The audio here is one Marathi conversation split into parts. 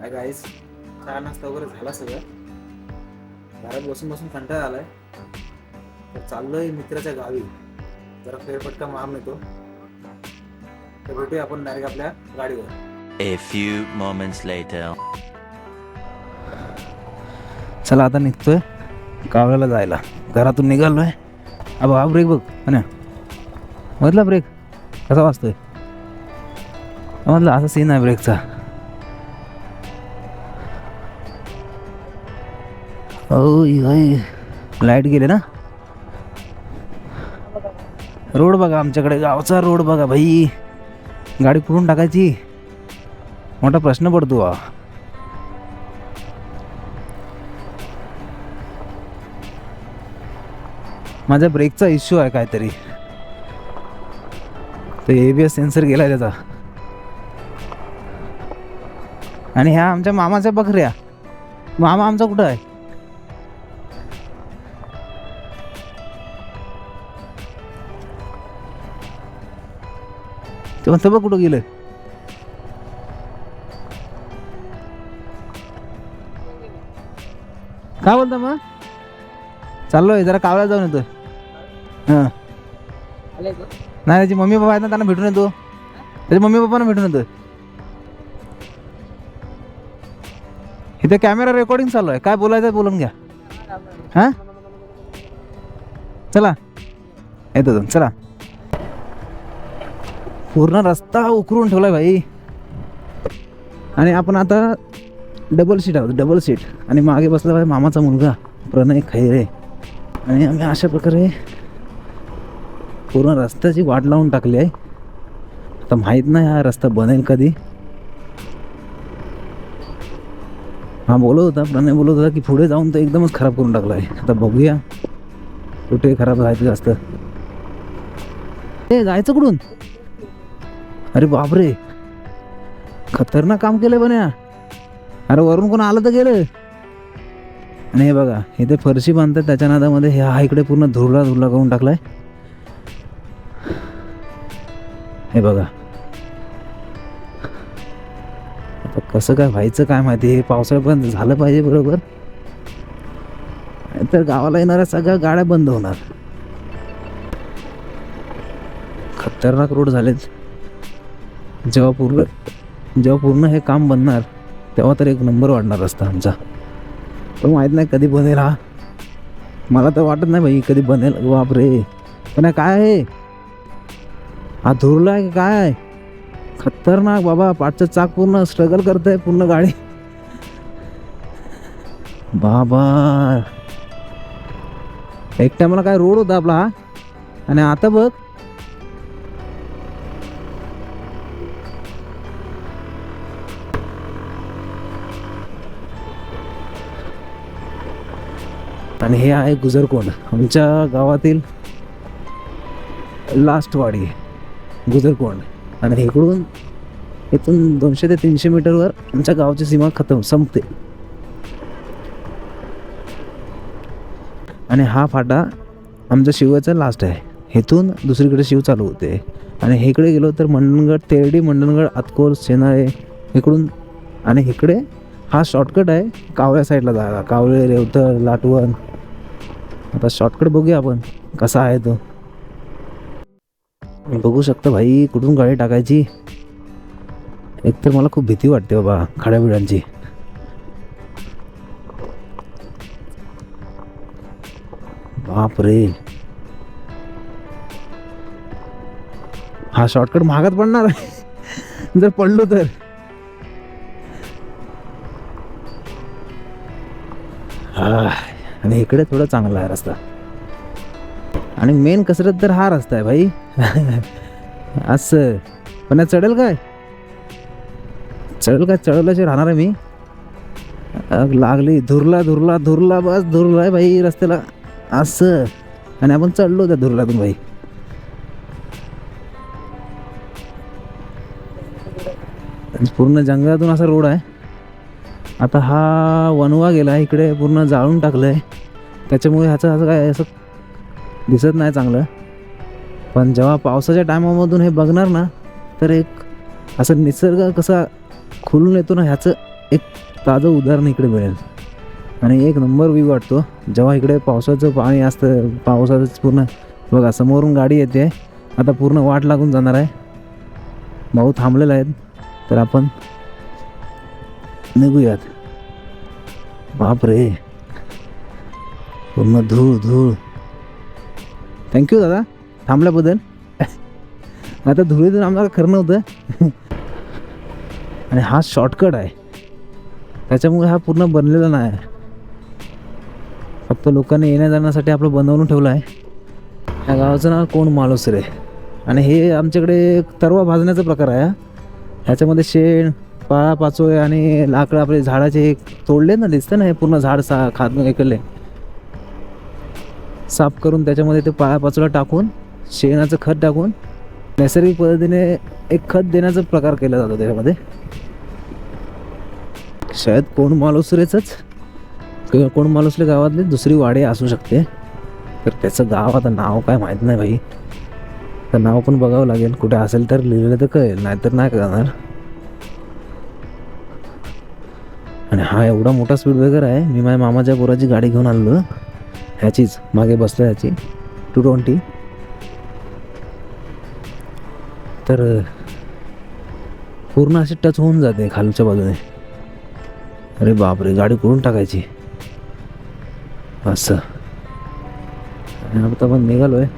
काय गाईस चहा नाश्ता वगैरे झाला सगळं. घरात बसून बसून कंटाळा आलाय. तर चाललोय मित्राच्या गावी. जरा फेरफटका मारून येतो. तर भेटूया आपण डायरेक्ट आपल्या गाडीवर. A few moments later. चला आता निघतोय कावळ्याला जायला. घरातून निघालोय. अबा हा ब्रेक बघ. अण्या मधला ब्रेक कसा वाजतोय? मधला असा सीन आहे ब्रेकचा लाइट गेले ना? रोड बघा आमच्याकडे गावचा रोड बघा भाई. गाडी कुठून टाकायची. मोठा प्रश्न पडतो हा. माझ्या ब्रेकचा इश्यू आहे काहीतरी. तर ए बी एस सेन्सर गेला त्याचा. आणि ह्या आमच्या मामाच्या बकऱ्या. मामा आमचा कुठं आहे? ते म्हणतं बघ कुठं गेलं? काय बोलता मग? चाललोय जरा कावळा जाऊन येतो हां. नाही त्याची मम्मी पप्पा आहेत ना त्यांना भेटून येतो. त्याचे मम्मी पप्पांना भेटून येतो इथे कॅमेरा रेकॉर्डिंग चालू आहे. काय बोलायचं आहे बोलून घ्या. हां? चला. येतो. चला. पूर्ण रस्ता उकरून ठेवला भाई. आणि आपण आता डबल सीट आहोत डबल सीट आणि मागे बसला भाई मामाचा मुलगा प्रणय खैरे. आणि आम्ही अशा प्रकारे पूर्ण रस्त्याची वाट लावून टाकली आहे. आता माहीत नाही हा रस्ता बनेल कधी. हा बोलत होता प्रणय बोलत होता की पुढे जाऊन तर एकदमच खराब करून टाकला आहे. आता बघूया कुठे खराब राहायचं जास्त. ए जायचं कुठून? अरे बापरे. खतरनाक काम केलं बन्या. अरे वरून कोण आलं तर गेलं. आणि हे बघा इथे फरशी बांधतात त्याच्या नादामध्ये हे हा इकडे पूर्ण धुरला धुरला करून टाकलाय. हे बघा. आता कसं काय व्हायचं काय माहिती हे पावसाळ्यापर्यंत झालं पाहिजे बरोबर. तर गावाला येणाऱ्या सगळ्या गाड्या बंद होणार. खतरनाक रोड झालेत. जेव्हा पूर्ण जेव्हा पूर्ण हे काम बनणार तेव्हा तर एक नंबर वाढणार असता आमचा. पण माहीत नाही कधी बनेल हा. मला तर वाटत नाही भाई कधी बनेल. बापरे. पण काय आहे? हा धुरला आहे की काय आहे? खतरनाक बाबा. पाठचं चाक पूर्ण स्ट्रगल करत आहे पूर्ण गाडी. बाबा. एक टायमाला काय रोड होता आपला हा. आणि आता बघ आणि हे आहे गुजरकोंड आमच्या गावातील लास्ट वाडी गुजरकोंड आणि इकडून इथून दोनशे ते तीनशे मीटरवर आमच्या गावाची सीमा खतम संपते. आणि हा फाटा आमच्या शिवाचा लास्ट आहे. इथून दुसरीकडे शिव चालू होते. आणि इकडे गेलो तर मंडणगड तेरडी मंडणगड आतकोर सेनाळे इकडून. आणि इकडे हा शॉर्टकट आहे कावळ्या साईडला जायला. कावळे रेवतर लाटवण आता शॉर्टकट बघूया आपण. कसा आहे तो? बघू शकता भाई कुठून गाडी टाकायची? एकतर मला खूप भीती वाटते बाबा खाड्याबिड्यांची बापरे. हा शॉर्टकट महागात पडणार आहे. जर पडलो तर. आणि इकडे थोडा चांगला आहे रस्ता. आणि मेन कसरत तर हा रस्ता आहे भाई. असं. पण चढेल काय? चढेल काय? चढवल्याशिवाय राहणार आहे मी. लागली. धुरला धुरला धुरला बस. धुरला आहे भाई रस्त्याला. असं. आणि आपण चढलो त्या धुरलातून भाई. पूर्ण जंगलातून असा रोड आहे. आता हा वनवा गेला इकडे पूर्ण जाळून टाकलं आहे त्याच्यामुळे ह्याचं असं काय असं दिसत नाही चांगलं. पण जेव्हा पावसाच्या टायमामधून हे बघणार ना तर एक असं निसर्ग कसा खुलून येतो ना ह्याचं एक ताजं उदाहरण इकडे मिळेल. आणि एक नंबर व्ह्यू वाटतो. जेव्हा इकडे पावसाचं पाणी असतं पावसाचं पूर्ण बघा समोरून गाडी येते. आता पूर्ण वाट लागून जाणार आहे. भाऊ थांबलेला आहेत तर आपण निघूयात. बापरे. पूर्ण धूळ धूळ. थँक्यू दादा. थांबल्याबद्दल. आता धुळीतून आम्हाला खरं नव्हतं. आणि हा शॉर्टकट आहे. त्याच्यामुळे हा पूर्ण बनलेला नाही. फक्त लोकांनी येण्या जाण्यासाठी आपलं बनवून ठेवलं आहे. या गावाचं नाव कोण मालुसरे? आणि हे आमच्याकडे तरवा भाजण्याचा प्रकार आहे ह्याच्यामध्ये शेण पाळा पाचोळे आणि लाकडं आपले झाडाचे तोडले ना दिसतं ना हे पूर्ण झाड सा खात ऐकले साफ करून त्याच्यामध्ये ते पाळा पाचोळा टाकून शेणाचं खत टाकून नैसर्गिक पद्धतीने एक खत देण्याचा प्रकार केला जातो त्याच्यामध्ये. शायद कोण मालुसरेचंच किंवा कोण मालुसरे गावातली? दुसरी वाडी असू शकते. तर त्याचं गाव आता नाव काय माहीत नाही भाई. तर नाव पण बघावं लागेल. कुठे असेल तर लिहिलेलं तर कळेल नाहीतर नाही कळणार. आणि हा एवढा मोठा स्पीड ब्रेकर आहे मी माझ्या मामाच्या पोराची गाडी घेऊन आणलो ह्याचीच मागे बसलो ह्याची. टू ट्वेंटी तर पूर्ण अशी टच होऊन जाते खालच्या बाजूने. अरे बापरे गाडी कुठून टाकायची? असं. आणि आता निघालो आहे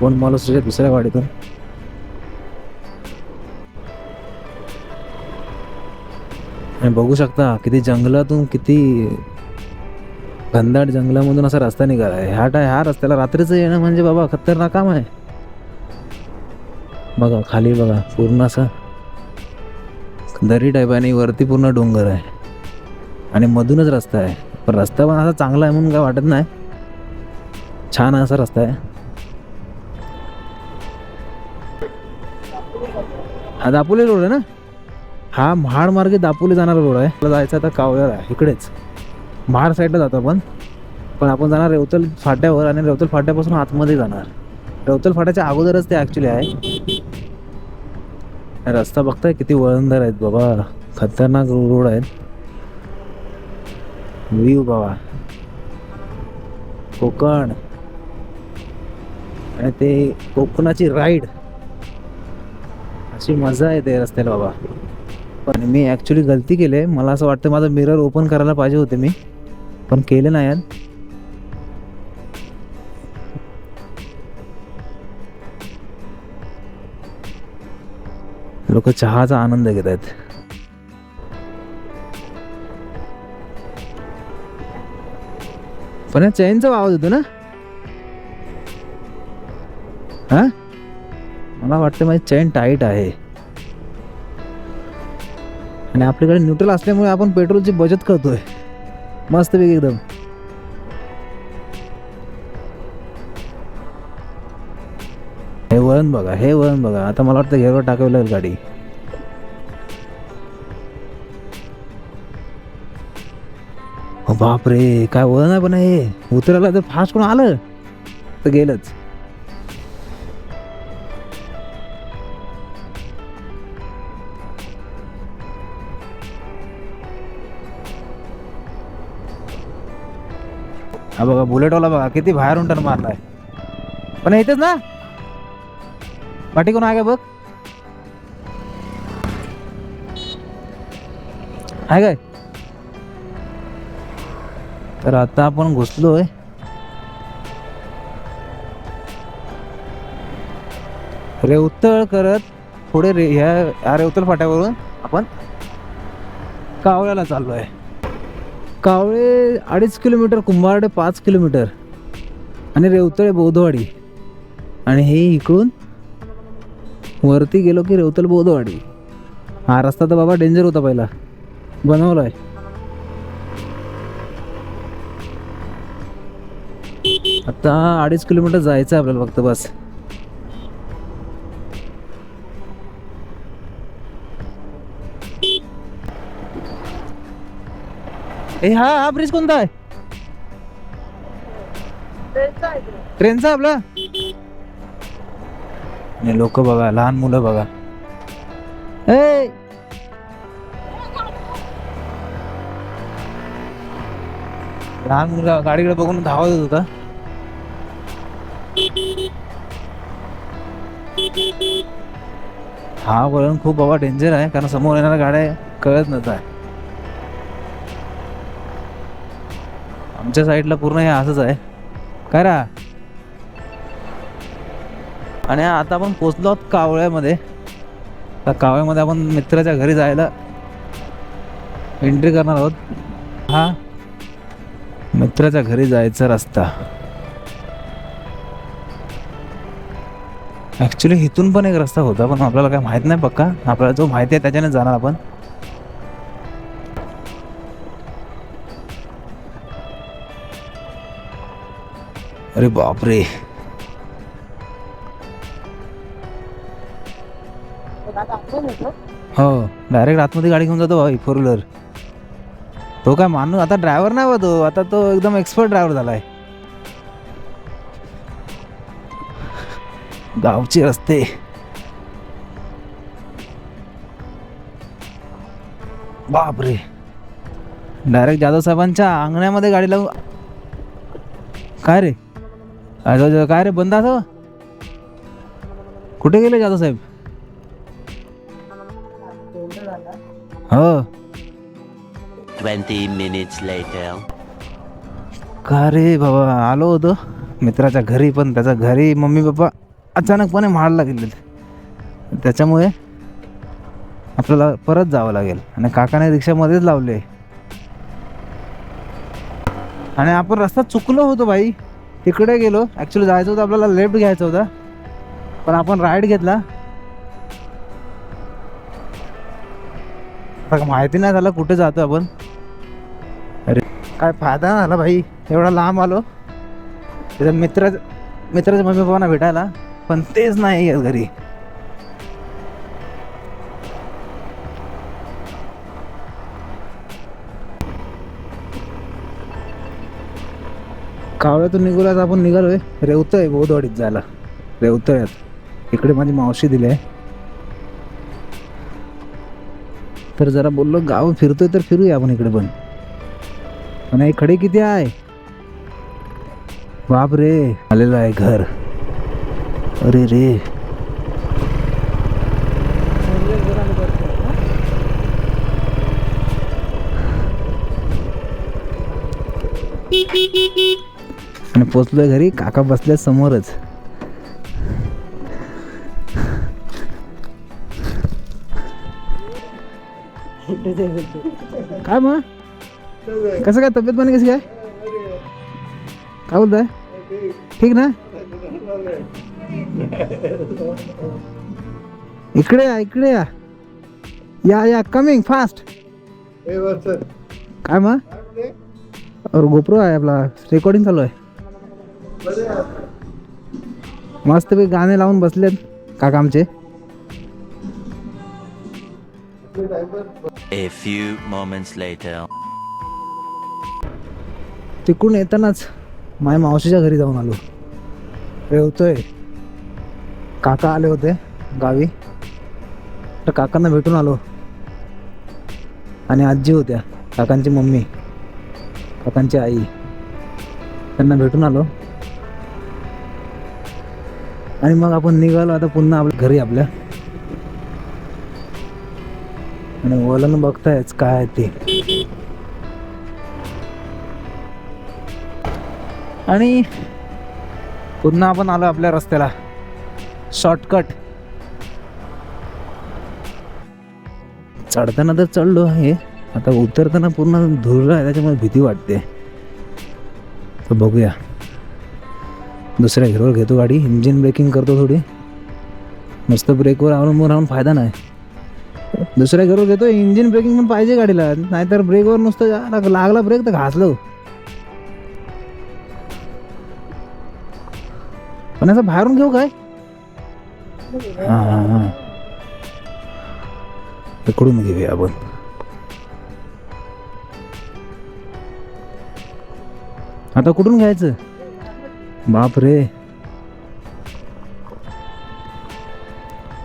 कोण मला दुसऱ्या गाडीतून? आणि बघू शकता किती जंगलातून किती घनदाट जंगलामधून असा रस्ता निघाला आहे. ह्या टाय ह्या रस्त्याला रात्रीचं येणं म्हणजे बाबा खतरनाक काम आहे. बघा खाली बघा पूर्ण असा दरी टाईप आहे आणि वरती पूर्ण डोंगर आहे. आणि मधूनच रस्ता आहे. पण रस्ता पण असा चांगला आहे म्हणून काय वाटत नाही. छान असा रस्ता आहे. हा दापोली रोड आहे ना? हा महाड मार्गे दापोली जाणारा रोड आहे. आपल्याला जायचं आता कावळ्याला आहे इकडेच. महाड साईडला जातो आपण. पण आपण जाणार रेवतल फाट्यावर आणि रेवतल फाट्यापासून आतमध्ये जाणार. रेवतल फाट्याच्या अगोदरच ते ॲक्च्युली आहे. रस्ता बघताय किती वळणदार आहेत बाबा. खतरनाक रोड आहेत. व्ह्यू बाबा कोकण. आणि ते कोकणाची राईड अशी मजा येते रस्त्याला बाबा. पण मी ॲक्च्युली गलती केली आहे मला असं वाटतं माझं मिरर ओपन करायला पाहिजे होते मी. पण केले नाही यार. लोक चहाचा आनंद घेत आहेत. पण या चैनचा आवाज होतो ना? हा? मला वाटतं माझी चैन टाईट आहे. आणि आपल्याकडे न्यूट्रल असल्यामुळे आपण पेट्रोलची बचत करतोय. मस्तपैकी एकदम. हे वळण बघा हे वळण बघा. आता मला वाटतं घेरवर टाकावी लागेल गाडी. बापरे काय वळण आहे पण हे. उतरायला तर फास्ट कोण आलं? तर गेलंच. हा बघा बुलेटवाला बघा किती बाहेरून टर्न मारलाय. पण इथेच ना? पाठी कोण आहे का बघ. आहे काय? तर आता आपण घुसलोय. रेवतळ करत पुढे रे ह्या ह्या रेवतळ फाट्यावरून आपण कावळ्याला चाललो आहे कावळे अडीच किलोमीटर कुंभारडे पाच किलोमीटर आणि रेवतळे बौद्धवाडी आणि हे इकडून वरती गेलो की रेवतल बौद्धवाडी हा रस्ता तर बाबा डेंजर होता पहिला. बनवला आहे आता अडीच किलोमीटर जायचं आहे आपल्याला फक्त बस. ए हा हा ब्रिज कोणता आहे? ट्रेनचा आपला? लोक बघा लहान मुलं बघा. ए! लहान मुलगा गाडीकडे बघून धावत होता हा वळण खूप बाबा डेंजर आहे कारण समोर येणाऱ्या गाड्या कळत नव्हत्या. पुढच्या साईडला पूर्ण हे असंच आहे. काय रा? आणि आता आपण पोचलो आहोत कावळ्यामध्ये. तर कावळ्यामध्ये आपण मित्राच्या घरी जायला एंट्री करणार आहोत. हा? मित्राच्या घरी जायचा रस्ता. ॲक्च्युली इथून पण एक रस्ता होता पण आपल्याला काय माहीत नाही पक्का. आपल्याला जो माहिती आहे त्याच्याने जाणार आपण. अरे बापरे. हो डायरेक्ट आतमध्ये गाडी घेऊन जातो भाई फोर व्हीलर तो काय माणूस आता ड्रायव्हर नाही बा तो आता तो एकदम एक्सपर्ट ड्रायव्हर झालाय. गावचे रस्ते. बापरे. डायरेक्ट जाधव साहेबांच्या अंगण्यामध्ये गाडी लावून काय रे? अरे जो- काय रे बंद असं? कुठे गेले जाधव साहेब? हो. 20 minutes later. का रे बाबा आलो होतो. मित्राच्या घरी पण त्याच्या घरी मम्मी पप्पा अचानकपणे म्हाडला गेले त्याच्यामुळे आपल्याला परत जावं लागेल. आणि काकाने रिक्षामध्येच लावले. आणि आपण रस्ता चुकलो होतो भाई तिकडे गेलो. ॲक्च्युली जायचं होतं आपल्याला लेफ्ट घ्यायचं होता. पण आपण राईट घेतला. माहिती नाही झालं कुठे जातो आपण. अरे. काय फायदा नाही झाला भाई. एवढा लांब आलो. त्याच्या मित्र मित्राच्या मम्मी पप्पांना भेटायला. पण तेच नाही घरी. कावळ्यातून निघूला तर आपण निघालोय. रेवतोय बोधवाडीत जायला. रेवतोयात इकडे माझी मावशी दिली आहे. तर जरा बोललो गाव फिरतोय तर फिरूया आपण इकडे पण. आणि हे खडे किती आहे? बाप रे आलेलं आहे घर. अरे रे. पोचलोय घरी काका बसल्या समोरच. काय मग? कसं काय तब्येत पाणी कशी काय? काय बोलताय? ठीक ना? इकडे या इकडे या. या या कमिंग फास्ट काय मग? और गोप्रो आहे आपला. रेकॉर्डिंग चालू आहे. मस्त पैकी गाणे लावून बसलेत काका आमचे. A few moments later. तिकडून येतानाच माझ्या मावशीच्या घरी जाऊन आलो. रेवतोय काका आले होते गावी. तर काकांना भेटून आलो. आणि आजी होत्या काकांची मम्मी काकांची आई. त्यांना भेटून आलो. आणि मग आपण निघालो आता पुन्हा आपल्या घरी आपल्या. आणि वलन बघतायच काय ते. आणि पुन्हा आपण आलो आपल्या रस्त्याला. शॉर्टकट चढताना तर चढलो आहे. आता उतरताना पूर्ण धुरला आहे त्याच्यामुळे भीती वाटते. तर बघूया. दुसऱ्या हिरोवर घेतो गाडी. इंजिन ब्रेकिंग करतो थोडी. नुसतं ब्रेकवर अवलंबून राहून फायदा नाही. दुसऱ्या घिरवर घेतो इंजिन ब्रेकिंग पण पाहिजे गाडीला. नाहीतर ब्रेकवर नुसतं लागला ब्रेक तर घासलो. पण असं बाहेरून घेऊ काय? हां हां हा. इकडून घेऊया आपण. आता कुठून घ्यायचं? बाप रे.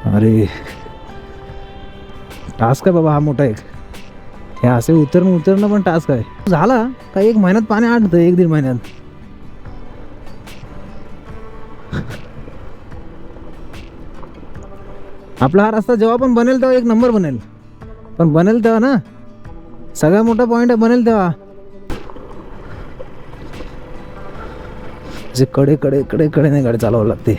अरे. टास्क आहे बाबा हा मोठा एक. हे असे उतरणं उतरणं पण टास्क आहे. झाला का एक महिन्यात पाणी आटतं एक दीड महिन्यात? आपला हा रस्ता जेव्हा पण बनेल तेव्हा एक नंबर बनेल. पण बनेल तेव्हा ना सगळ्यात मोठा पॉईंट आहे बनेल तेव्हा. जे कडे कडे कडे कडेने गाडी चालवावं लागते.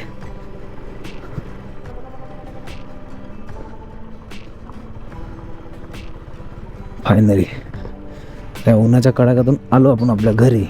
फायनली त्या उन्हाच्या कडाक्यातून आलो आपण आपल्या घरी.